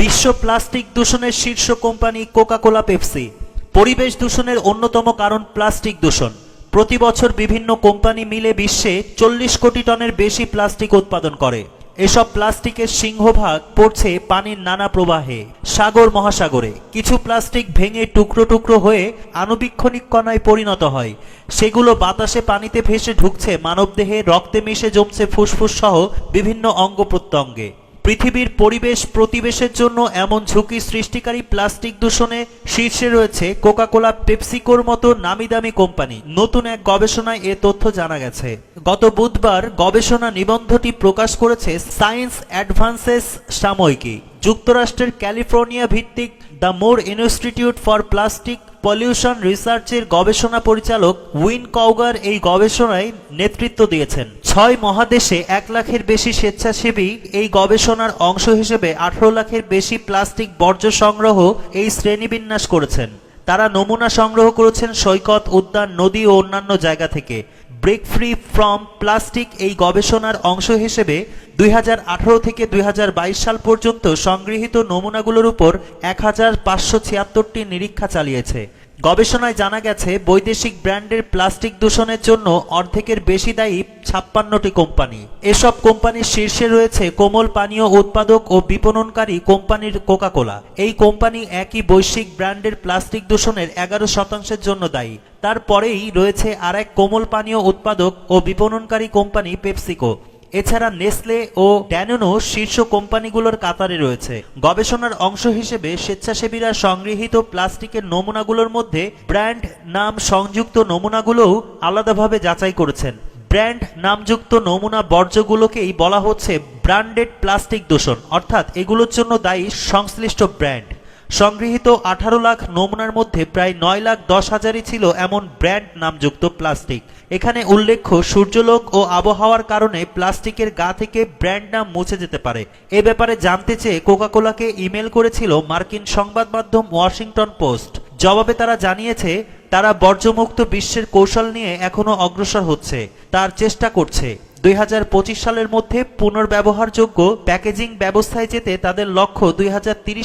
বিশ্ব প্লাস্টিক দূষণের শীর্ষ কোম্পানি কোকাকোলা পেপসি। পরিবেশ দূষণের অন্যতম কারণ প্লাস্টিক দূষণ। প্রতি বছর বিভিন্ন কোম্পানি মিলে বিশ্বে চল্লিশ কোটি টনের বেশি প্লাস্টিক উৎপাদন করে। এসব প্লাস্টিকের সিংহভাগ পড়ছে পানির নানা প্রবাহে। সাগর মহাসাগরে। কিছু প্লাস্টিক ভেঙে টুকরো টুকরো হয়ে আণুবীক্ষণিক কণায় পরিণত হয়। সেগুলো বাতাসে পানিতে ভেসে ঢুকছে, মানবদেহে রক্তে মিশে জমছে ফুসফুস সহ বিভিন্ন অঙ্গ প্রত্যঙ্গে। পৃথিবীর পরিবেশ প্রতিবেশের জন্য এমন ঝুঁকি সৃষ্টিকারী প্লাস্টিক দূষণে শীর্ষে রয়েছে কোকাকোলা, পেপসিকোর মতো নামি দামি কোম্পানি। নতুন এক গবেষণায় এ তথ্য জানা গেছে। গত বুধবার গবেষণা নিবন্ধটি প্রকাশ করেছে সায়েন্স অ্যাডভান্সেস সাময়িকী। যুক্তরাষ্ট্রের ক্যালিফোর্নিয়া ভিত্তিক the more institute for plastic pollution রিসার্চের গবেষণা পরিচালক উইন কৌগার এই গবেষণায় নেতৃত্ব দিয়েছেন। ছয় মহাদেশে এক লাখের বেশি স্বেচ্ছাসেবী এই গবেষণার অংশ হিসেবে আঠারো লাখের বেশি প্লাস্টিক বর্জ্য সংগ্রহ এই শ্রেণীবিন্যাস করেছেন। তারা নমুনা সংগ্রহ করেছেন সৈকত, উদ্যান, নদী ও অন্যান্য জায়গা থেকে। ব্রেক ফ্রি ফ্রম প্লাস্টিক এই গবেষণার অংশ হিসেবে দুই হাজার আঠারো থেকে দুই হাজার বাইশ সাল পর্যন্ত সংগৃহীত নমুনাগুলোর উপর এক হাজার পাঁচশো ছিয়াত্তরটি নিরীক্ষা চালিয়েছে। গবেষণায় জানা গেছে, বৈদেশিক ব্র্যান্ডের প্লাস্টিক দূষণের জন্য অর্ধেকের বেশি দায়ী ছাপ্পান্নটি কোম্পানি। এসব কোম্পানির শীর্ষে রয়েছে কোমল পানীয় উৎপাদক ও বিপণনকারী কোম্পানির কোকাকোলা। এই কোম্পানি একই বৈশ্বিক ব্র্যান্ডের প্লাস্টিক দূষণের এগারো শতাংশের জন্য দায়ী। তারপরেই রয়েছে আর এক কোমল পানীয় উৎপাদক ও বিপণনকারী কোম্পানি পেপসিকো। এছাড়া নেসলে ও ড্যানোনো শীর্ষ কোম্পানিগুলোর কাতারে রয়েছে। গবেষণার অংশ হিসেবে স্বেচ্ছাসেবীরা সংগৃহীত প্লাস্টিকের নমুনাগুলোর মধ্যে ব্র্যান্ড নাম সংযুক্ত নমুনাগুলোও আলাদাভাবে যাচাই করেছেন। ব্র্যান্ড নামযুক্ত নমুনা বর্জ্যগুলোকেই বলা হচ্ছে ব্র্যান্ডেড প্লাস্টিক দূষণ, অর্থাৎ এগুলোর জন্য দায়ী সংশ্লিষ্ট ব্র্যান্ড। সংগৃহীত আঠারো লাখ নমুনার মধ্যে প্রায় নয় লাখ দশ হাজারই ছিল এমন ব্র্যান্ড নামযুক্ত প্লাস্টিক। এখানে উল্লেখ্য, সূর্যলোক ও আবহাওয়ার কারণে প্লাস্টিকের গা থেকে ব্র্যান্ড নাম মুছে যেতে পারে। এ ব্যাপারে জানতে চেয়ে কোকাকোলাকে ইমেল করেছিল মার্কিন সংবাদ মাধ্যম ওয়াশিংটন পোস্ট। জবাবে তারা জানিয়েছে, তারা বর্জ্যমুক্ত বিশ্বের কৌশল নিয়ে এখনও অগ্রসর হচ্ছে, তার চেষ্টা করছে। দু হাজার পঁচিশ সালের মধ্যে পুনর্ব্যবহারযোগ্য প্যাকেজিং ব্যবস্থায় যেতে তাদের লক্ষ্য দুই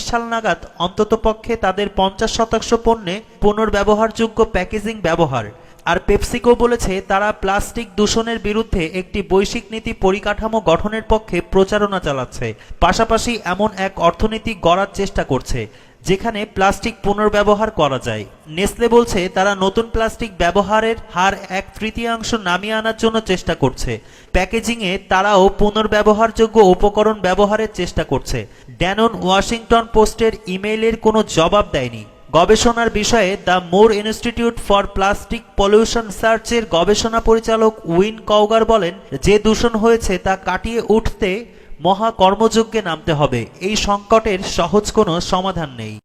সাল নাগাদ অন্ততপক্ষে তাদের পঞ্চাশ শতাংশ পণ্যে পুনর্ব্যবহারযোগ্য প্যাকেজিং ব্যবহার। আর পেপসিকো বলেছে, তারা প্লাস্টিক দূষণের বিরুদ্ধে একটি বৈশ্বিক নীতি পরিকাঠামো গঠনের পক্ষে প্রচারণা চালাচ্ছে। পাশাপাশি এমন এক অর্থনীতি গড়ার চেষ্টা করছে। যেখানে প্লাস্টিক পুনর্ব্যবহার করা যায়। নেসলে বলছে, তারা নতুন প্লাস্টিক ব্যবহারের হার এক তৃতীয়াংশ নামিয়ে আনার জন্য চেষ্টা করছে। প্যাকেজিংয়ে তারাও পুনর্ব্যবহারযোগ্য উপকরণ ব্যবহারের চেষ্টা করছে। ড্যানন ওয়াশিংটন পোস্টের ইমেইলের কোনো জবাব দেয়নি। গবেষণার বিষয়ে the more institute for plastic pollution সার্চের গবেষণা পরিচালক উইন কৌগার বলেন, যে দূষণ হয়েছে তা কাটিয়ে উঠতে মহা কর্মযজ্ঞে নামতে হবে। এই সংকটের সহজ কোনো সমাধান নেই।